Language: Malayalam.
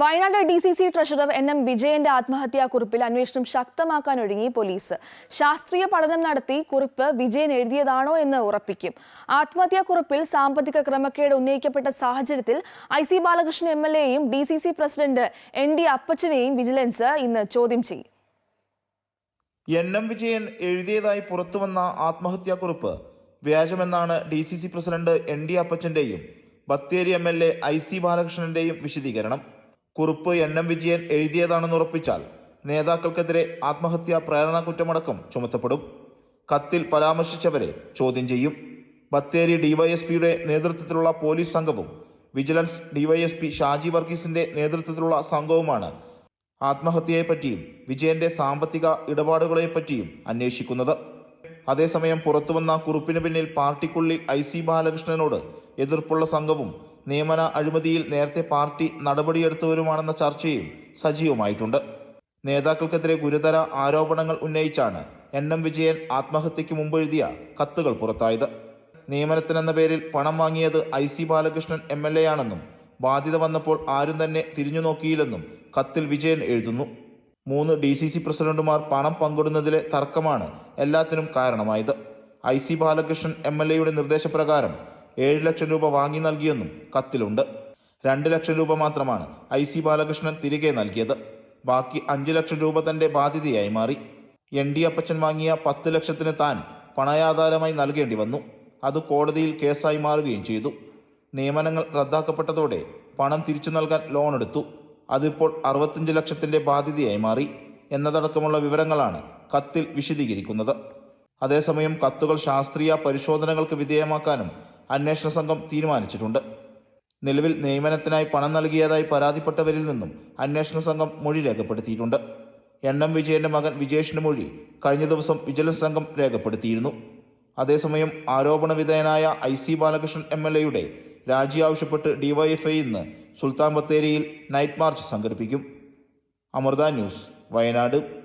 Wayanad D C C treasurer N M വിജയന്റെ ആത്മഹത്യാക്കുറിപ്പിൽ അന്വേഷണം ശക്തമാക്കാനൊരുങ്ങി പോലീസ്. ശാസ്ത്രീയ പഠനം നടത്തി കുറിപ്പ് വിജയൻ എഴുതിയതാണോ എന്ന് ഉറപ്പിക്കും. ആത്മഹത്യാക്കുറിപ്പിൽ സാമ്പത്തിക ക്രമക്കേട് ഉന്നയിക്കപ്പെട്ട സാഹചര്യത്തിൽ I C Balakrishnan M L എയും D C C president N D അപ്പച്ചനെയും vigilance ഇന്ന് ചോദ്യം ചെയ്യും. എൻ എം വിജയൻ എഴുതിയതായി പുറത്തുവന്ന ആത്മഹത്യാക്കുറിപ്പ് വ്യാജമെന്നാണ് D C C president N D അപ്പച്ചന്റെയും Bathery M L A I C ബാലകൃഷ്ണന്റെയും വിശദീകരണം. കുറിപ്പ് എൻ എം വിജയൻ എഴുതിയതാണെന്ന് ഉറപ്പിച്ചാൽ നേതാക്കൾക്കെതിരെ ആത്മഹത്യാ പ്രേരണ കുറ്റമടക്കം ചുമത്തപ്പെടും. കത്തിൽ പരാമർശിച്ചവരെ ചോദ്യം ചെയ്യും. ബത്തേരി ഡിവൈഎസ്പിയുടെ നേതൃത്വത്തിലുള്ള പോലീസ് സംഘവും വിജിലൻസ് ഡിവൈഎസ്പി ഷാജി വർഗീസിന്റെ നേതൃത്വത്തിലുള്ള സംഘവുമാണ് ആത്മഹത്യയെപ്പറ്റിയും വിജയന്റെ സാമ്പത്തിക ഇടപാടുകളെപ്പറ്റിയും അന്വേഷിക്കുന്നത്. അതേസമയം പുറത്തുവന്ന കുറിപ്പിന് പിന്നിൽ പാർട്ടിക്കുള്ളിൽ ഐ സി ബാലകൃഷ്ണനോട് എതിർപ്പുള്ള സംഘവും നിയമന അഴിമതിയിൽ നേരത്തെ പാർട്ടി നടപടിയെടുത്തവരുമാണെന്ന ചർച്ചയും സജീവമായിട്ടുണ്ട്. നേതാക്കൾക്കെതിരെ ഗുരുതര ആരോപണങ്ങൾ ഉന്നയിച്ചാണ് എൻ എം വിജയൻ ആത്മഹത്യയ്ക്ക് മുമ്പ് എഴുതിയ കത്തുകൾ പുറത്തായത്. നിയമനത്തിനെന്ന പേരിൽ പണം വാങ്ങിയത് I C Balakrishnan M L A ആണെന്നും ബാധ്യത വന്നപ്പോൾ ആരും തന്നെ തിരിഞ്ഞു നോക്കിയില്ലെന്നും കത്തിൽ വിജയൻ എഴുതുന്നു. മൂന്ന് ഡി സി സി പ്രസിഡന്റുമാർ പണം പങ്കിടുന്നതിലെ തർക്കമാണ് എല്ലാത്തിനും കാരണമായത്. I C Balakrishnan M L എയുടെ നിർദ്ദേശപ്രകാരം ഏഴ് ലക്ഷം രൂപ വാങ്ങി നൽകിയെന്നും കത്തിലുണ്ട്. രണ്ട് ലക്ഷം രൂപ മാത്രമാണ് ഐ സി ബാലകൃഷ്ണൻ തിരികെ നൽകിയത്. ബാക്കി അഞ്ച് ലക്ഷം രൂപ തന്റെ ബാധ്യതയായി മാറി. എൻ ഡി അപ്പച്ചൻ വാങ്ങിയ പത്ത് ലക്ഷത്തിന് താൻ പണയാധാരമായി നൽകേണ്ടി വന്നു. അത് കോടതിയിൽ കേസായി മാറുകയും ചെയ്തു. നിയമനങ്ങൾ റദ്ദാക്കപ്പെട്ടതോടെ പണം തിരിച്ചു നൽകാൻ ലോൺ എടുത്തു അതിപ്പോൾ അറുപത്തിയഞ്ച് ലക്ഷത്തിന്റെ ബാധ്യതയായി മാറി എന്നതടക്കമുള്ള വിവരങ്ങളാണ് കത്തിൽ വിശദീകരിക്കുന്നത്. അതേസമയം കത്തുകൾ ശാസ്ത്രീയ പരിശോധനകൾക്ക് വിധേയമാക്കാനും അന്വേഷണ സംഘം തീരുമാനിച്ചിട്ടുണ്ട്. നിലവിൽ നിയമനത്തിനായി പണം നൽകിയതായി പരാതിപ്പെട്ടവരിൽ നിന്നും അന്വേഷണ സംഘം മൊഴി രേഖപ്പെടുത്തിയിട്ടുണ്ട്. എൻ എം വിജയന്റെ മകൻ വിജേഷിന്റെ മൊഴി കഴിഞ്ഞ ദിവസം വിജിലൻസ് സംഘം രേഖപ്പെടുത്തിയിരുന്നു. അതേസമയം ആരോപണ വിധേയനായ I C Balakrishnan M L എയുടെ രാജി ആവശ്യപ്പെട്ട് ഡിവൈഎഫ്ഐ ഇന്ന് സുൽത്താൻ ബത്തേരിയിൽ നൈറ്റ് മാർച്ച് സംഘടിപ്പിക്കും. അമൃത ന്യൂസ് വയനാട്.